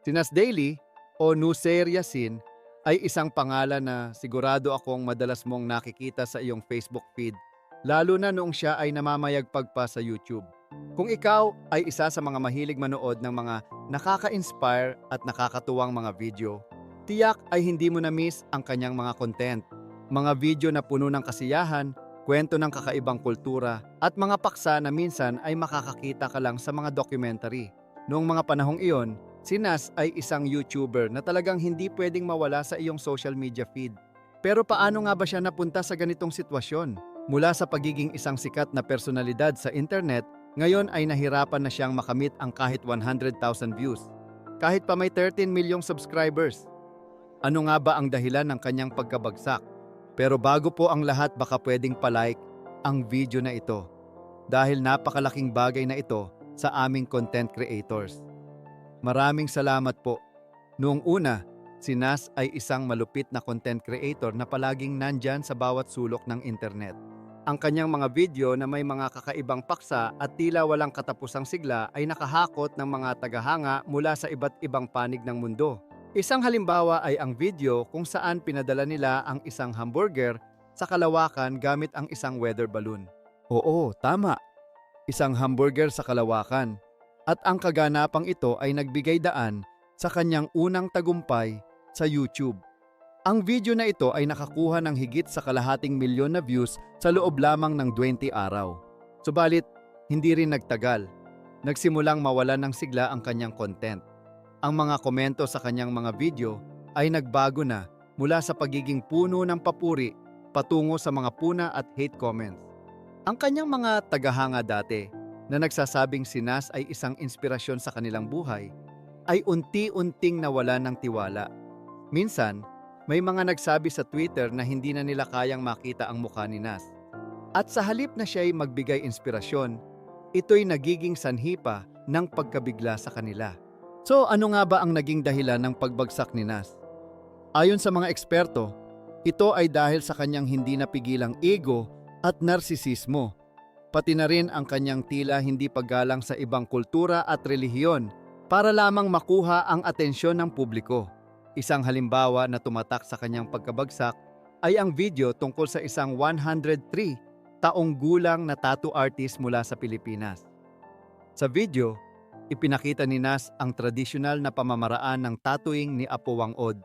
Si Nas Daily o Nusair Yasin ay isang pangalan na sigurado akong madalas mong nakikita sa iyong Facebook feed, lalo na noong siya ay namamayagpag pa sa YouTube. Kung ikaw ay isa sa mga mahilig manood ng mga nakaka-inspire at nakakatuwang mga video, tiyak ay hindi mo na-miss ang kanyang mga content. Mga video na puno ng kasiyahan, kwento ng kakaibang kultura, at mga paksa na minsan ay makakakita ka lang sa mga documentary. Noong mga panahong iyon, si Nas ay isang YouTuber na talagang hindi pwedeng mawala sa iyong social media feed. Pero paano nga ba siya napunta sa ganitong sitwasyon? Mula sa pagiging isang sikat na personalidad sa internet, ngayon ay nahirapan na siyang makamit ang kahit 100,000 views. Kahit pa may 13 milyong subscribers. Ano nga ba ang dahilan ng kanyang pagkabagsak? Pero bago po ang lahat baka pwedeng palike ang video na ito. Dahil napakalaking bagay na ito sa aming content creators. Maraming salamat po. Noong una, si Nas ay isang malupit na content creator na palaging nandyan sa bawat sulok ng internet. Ang kanyang mga video na may mga kakaibang paksa at tila walang katapusang sigla ay nakahakot ng mga tagahanga mula sa iba't ibang panig ng mundo. Isang halimbawa ay ang video kung saan pinadala nila ang isang hamburger sa kalawakan gamit ang isang weather balloon. Oo, tama. Isang hamburger sa kalawakan. At ang kaganapang ito ay nagbigay daan sa kanyang unang tagumpay sa YouTube. Ang video na ito ay nakakuha ng higit sa kalahating milyon na views sa loob lamang ng 20 araw. Subalit, hindi rin nagtagal. Nagsimulang mawala ng sigla ang kanyang content. Ang mga komento sa kanyang mga video ay nagbago na mula sa pagiging puno ng papuri patungo sa mga puna at hate comments. Ang kanyang mga tagahanga dati na nagsasabing si Nas ay isang inspirasyon sa kanilang buhay ay unti-unting nawala ng tiwala. Minsan, may mga nagsabi sa Twitter na hindi na nila kayang makita ang mukha ni Nas. At sa halip na siya'y magbigay inspirasyon, ito'y nagiging sanhi pa ng pagkabigla sa kanila. So ano nga ba ang naging dahilan ng pagbagsak ni Nas? Ayon sa mga eksperto, ito ay dahil sa kanyang hindi napigilang ego at narsisismo, pati na rin ang kanyang tila hindi paggalang sa ibang kultura at relihiyon para lamang makuha ang atensyon ng publiko. Isang halimbawa na tumatak sa kanyang pagkabagsak ay ang video tungkol sa isang 103 taong gulang na tattoo artist mula sa Pilipinas. Sa video, ipinakita ni Nas ang tradisyonal na pamamaraan ng tattooing ni Apo Wang-od.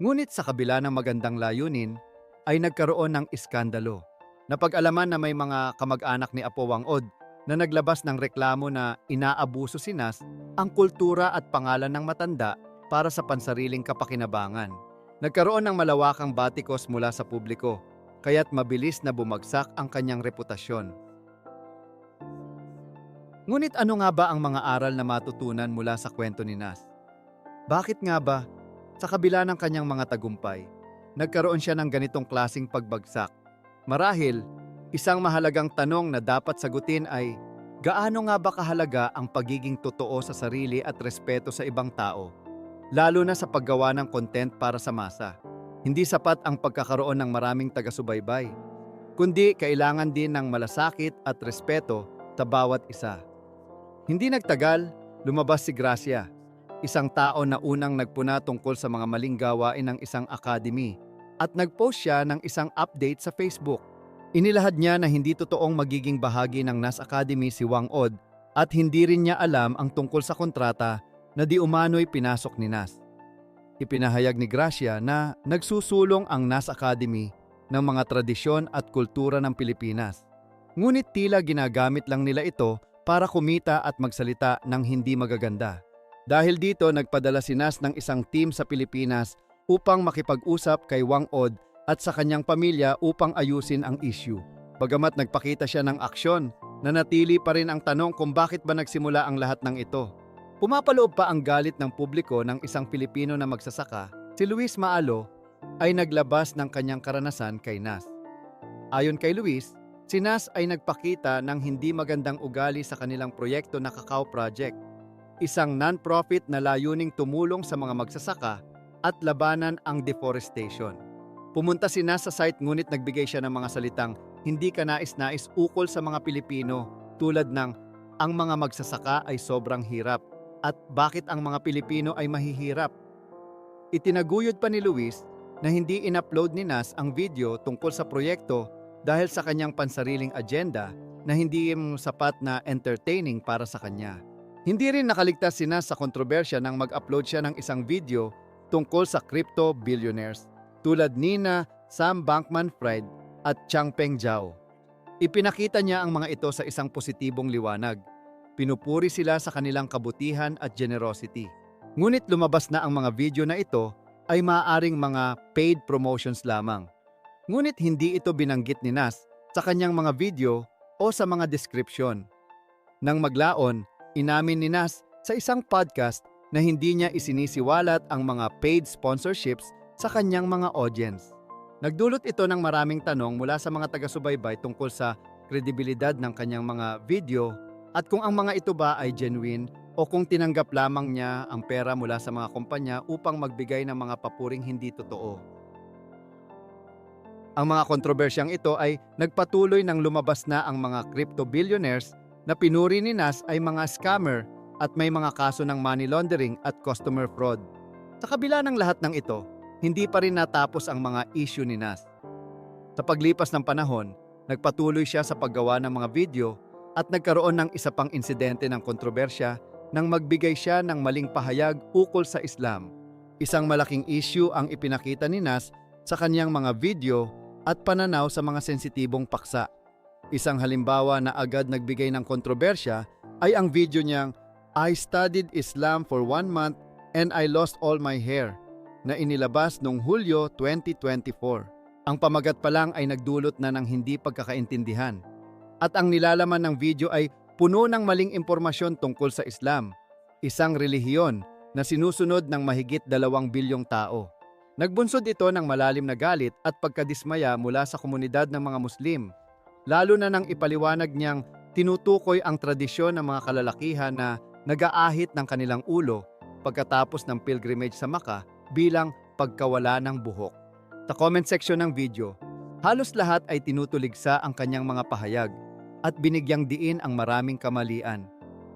Ngunit sa kabila ng magandang layunin, ay nagkaroon ng iskandalo. Napag-alaman na may mga kamag-anak ni Apo Wang-od na naglabas ng reklamo na inaabuso si Nas ang kultura at pangalan ng matanda para sa pansariling kapakinabangan. Nagkaroon ng malawakang batikos mula sa publiko, kaya't mabilis na bumagsak ang kanyang reputasyon. Ngunit ano nga ba ang mga aral na matutunan mula sa kwento ni Nas? Bakit nga ba, sa kabila ng kanyang mga tagumpay, nagkaroon siya ng ganitong klasing pagbagsak? Marahil, isang mahalagang tanong na dapat sagutin ay, gaano nga ba kahalaga ang pagiging totoo sa sarili at respeto sa ibang tao? lalo na sa paggawa ng content para sa masa. Hindi sapat ang pagkakaroon ng maraming taga-subaybay, kundi kailangan din ng malasakit at respeto sa bawat isa. Hindi nagtagal, lumabas si Gracia, isang tao na unang nagpuna tungkol sa mga maling gawain ng isang academy at nagpost siya ng isang update sa Facebook. Inilahad niya na hindi totoong magiging bahagi ng NAS Academy si Wang Od at hindi rin niya alam ang tungkol sa kontrata na di umano'y pinasok ni Nas. Ipinahayag ni Gracia na nagsusulong ang Nas Academy ng mga tradisyon at kultura ng Pilipinas. Ngunit tila ginagamit lang nila ito para kumita at magsalita ng hindi magaganda. Dahil dito nagpadala si Nas ng isang team sa Pilipinas upang makipag-usap kay Wang Od at sa kanyang pamilya upang ayusin ang issue. Bagamat nagpakita siya ng aksyon, nanatili pa rin ang tanong kung bakit ba nagsimula ang lahat ng ito. Pumapaloob pa ang galit ng publiko ng isang Pilipino na magsasaka, si Luis Maalo ay naglabas ng kanyang karanasan kay Nas. Ayon kay Luis, si Nas ay nagpakita ng hindi magandang ugali sa kanilang proyekto na Kakao Project, isang non-profit na layuning tumulong sa mga magsasaka at labanan ang deforestation. Pumunta si Nas sa site ngunit nagbigay siya ng mga salitang hindi ka nais-nais ukol sa mga Pilipino tulad ng ang mga magsasaka ay sobrang hirap at bakit ang mga Pilipino ay mahihirap. Itinaguyod pa ni Luis na hindi in-upload ni Nas ang video tungkol sa proyekto dahil sa kanyang pansariling agenda na hindi sapat na entertaining para sa kanya. Hindi rin nakaligtas si Nas sa kontrobersya nang mag-upload siya ng isang video tungkol sa crypto billionaires tulad nina Sam Bankman-Fried at Changpeng Zhao. Ipinakita niya ang mga ito sa isang positibong liwanag. Pinupuri sila sa kanilang kabutihan at generosity. Ngunit lumabas na ang mga video na ito ay maaaring mga paid promotions lamang. Ngunit hindi ito binanggit ni Nas sa kanyang mga video o sa mga description. Nang maglaon, inamin ni Nas sa isang podcast na hindi niya isinisiwalat ang mga paid sponsorships sa kanyang mga audience. Nagdulot ito ng maraming tanong mula sa mga taga-subaybay tungkol sa kredibilidad ng kanyang mga video at kung ang mga ito ba ay genuine o kung tinanggap lamang niya ang pera mula sa mga kumpanya upang magbigay ng mga papuring hindi totoo. Ang mga kontrobersyang ito ay nagpatuloy ng lumabas na ang mga crypto billionaires na pinuri ni Nas ay mga scammer at may mga kaso ng money laundering at customer fraud. Sa kabila ng lahat ng ito, hindi pa rin natapos ang mga issue ni Nas. Sa paglipas ng panahon, nagpatuloy siya sa paggawa ng mga video at nagkaroon ng isa pang insidente ng kontrobersya nang magbigay siya ng maling pahayag ukol sa Islam. Isang malaking issue ang ipinakita ni Nas sa kanyang mga video at pananaw sa mga sensitibong paksa. Isang halimbawa na agad nagbigay ng kontrobersya ay ang video niyang I studied Islam for one month and I lost all my hair na inilabas noong Hulyo 2024. Ang pamagat pa lang ay nagdulot na ng hindi pagkakaintindihan. At ang nilalaman ng video ay puno ng maling impormasyon tungkol sa Islam, isang relihiyon na sinusunod ng mahigit dalawang bilyong tao. Nagbunsod ito ng malalim na galit at pagkadismaya mula sa komunidad ng mga Muslim, lalo na nang ipaliwanag niyang tinutukoy ang tradisyon ng mga kalalakihan na nagaahit ng kanilang ulo pagkatapos ng pilgrimage sa Maka bilang pagkawala ng buhok. Sa comment section ng video, halos lahat ay tinutuligsa ang kanyang mga pahayag at binigyang diin ang maraming kamalian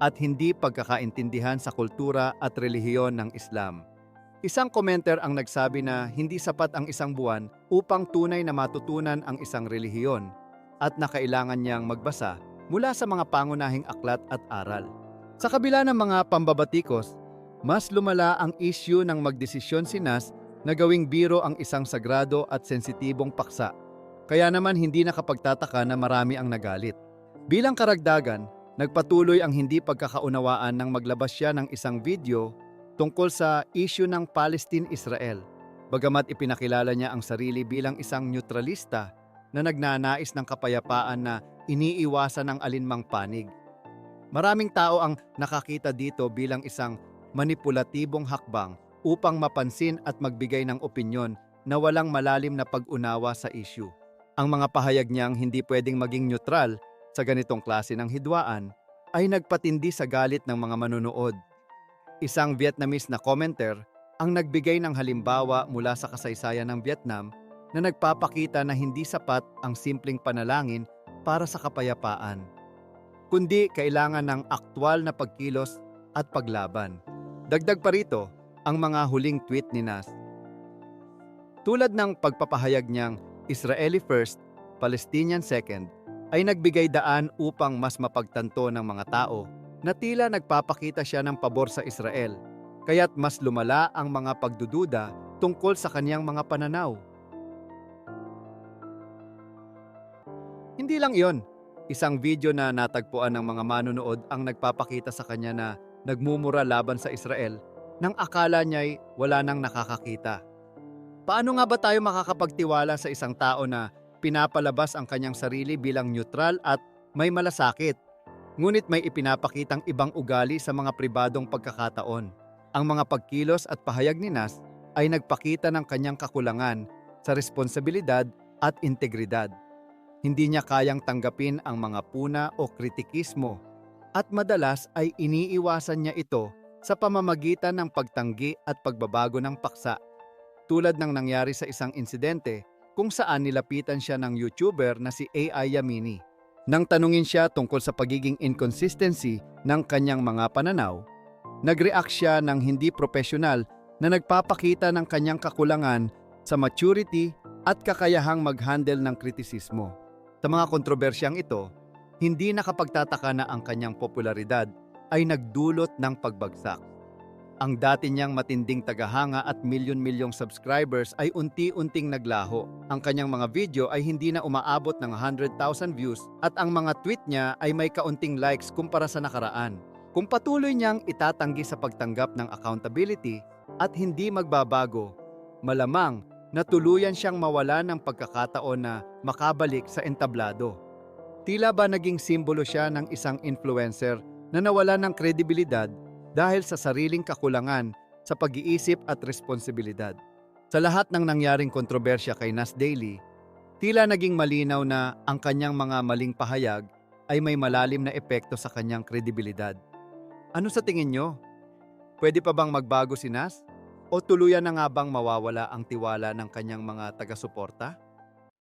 at hindi pagkakaintindihan sa kultura at relihiyon ng Islam. Isang commenter ang nagsabi na hindi sapat ang isang buwan upang tunay na matutunan ang isang relihiyon at na kailangan niyang magbasa mula sa mga pangunahing aklat at aral. Sa kabila ng mga pambabatikos, mas lumala ang issue ng magdesisyon si Nas na gawing biro ang isang sagrado at sensitibong paksa. Kaya naman hindi nakapagtataka na marami ang nagalit. Bilang karagdagan, nagpatuloy ang hindi pagkakaunawaan nang maglabas siya ng isang video tungkol sa issue ng Palestine-Israel. Bagamat ipinakilala niya ang sarili bilang isang neutralista na nagnanais ng kapayapaan na iniiwasan ng alinmang panig. Maraming tao ang nakakita dito bilang isang manipulatibong hakbang upang mapansin at magbigay ng opinyon na walang malalim na pag-unawa sa issue. Ang mga pahayag niyang hindi pwedeng maging neutral sa ganitong klase ng hidwaan ay nagpatindi sa galit ng mga manonood. Isang Vietnamese na commenter ang nagbigay ng halimbawa mula sa kasaysayan ng Vietnam na nagpapakita na hindi sapat ang simpleng panalangin para sa kapayapaan, kundi kailangan ng aktwal na pagkilos at paglaban. Dagdag pa rito ang mga huling tweet ni Nas. Tulad ng pagpapahayag niyang Israeli first, Palestinian second, ay nagbigay daan upang mas mapagtanto ng mga tao na tila nagpapakita siya ng pabor sa Israel, kaya't mas lumala ang mga pagdududa tungkol sa kaniyang mga pananaw. Hindi lang iyon, isang video na natagpuan ng mga manonood ang nagpapakita sa kanya na nagmumura laban sa Israel nang akala niya'y wala nang nakakakita. Paano nga ba tayo makakapagtiwala sa isang tao na pinapalabas ang kanyang sarili bilang neutral at may malasakit, ngunit may ipinapakitang ibang ugali sa mga pribadong pagkakataon? Ang mga pagkilos at pahayag ni Nas ay nagpakita ng kanyang kakulangan sa responsibilidad at integridad. Hindi niya kayang tanggapin ang mga puna o kritikismo at madalas ay iniiwasan niya ito sa pamamagitan ng pagtanggi at pagbabago ng paksa. Tulad ng nangyari sa isang insidente kung saan nilapitan siya ng YouTuber na si AI Yamini. Nang tanungin siya tungkol sa pagiging inconsistency ng kanyang mga pananaw, nag-react siya ng hindi profesional na nagpapakita ng kanyang kakulangan sa maturity at kakayahang mag-handle ng kritisismo. Sa mga kontrobersyang ito, hindi nakapagtataka na ang kanyang popularidad ay nagdulot ng pagbagsak. Ang dati niyang matinding tagahanga at milyon-milyong subscribers ay unti-unting naglaho. Ang kanyang mga video ay hindi na umaabot ng 100,000 views at ang mga tweet niya ay may kaunting likes kumpara sa nakaraan. Kung patuloy niyang itatanggi sa pagtanggap ng accountability at hindi magbabago, malamang na tuluyan siyang mawala ng pagkakataon na makabalik sa entablado. Tila ba naging simbolo siya ng isang influencer na nawala ng kredibilidad dahil sa sariling kakulangan sa pag-iisip at responsibilidad. Sa lahat ng nangyaring kontrobersya kay Nas Daily, tila naging malinaw na ang kanyang mga maling pahayag ay may malalim na epekto sa kanyang kredibilidad. Ano sa tingin nyo? Pwede pa bang magbago si Nas? O tuluyan na nga bang mawawala ang tiwala ng kanyang mga taga-suporta?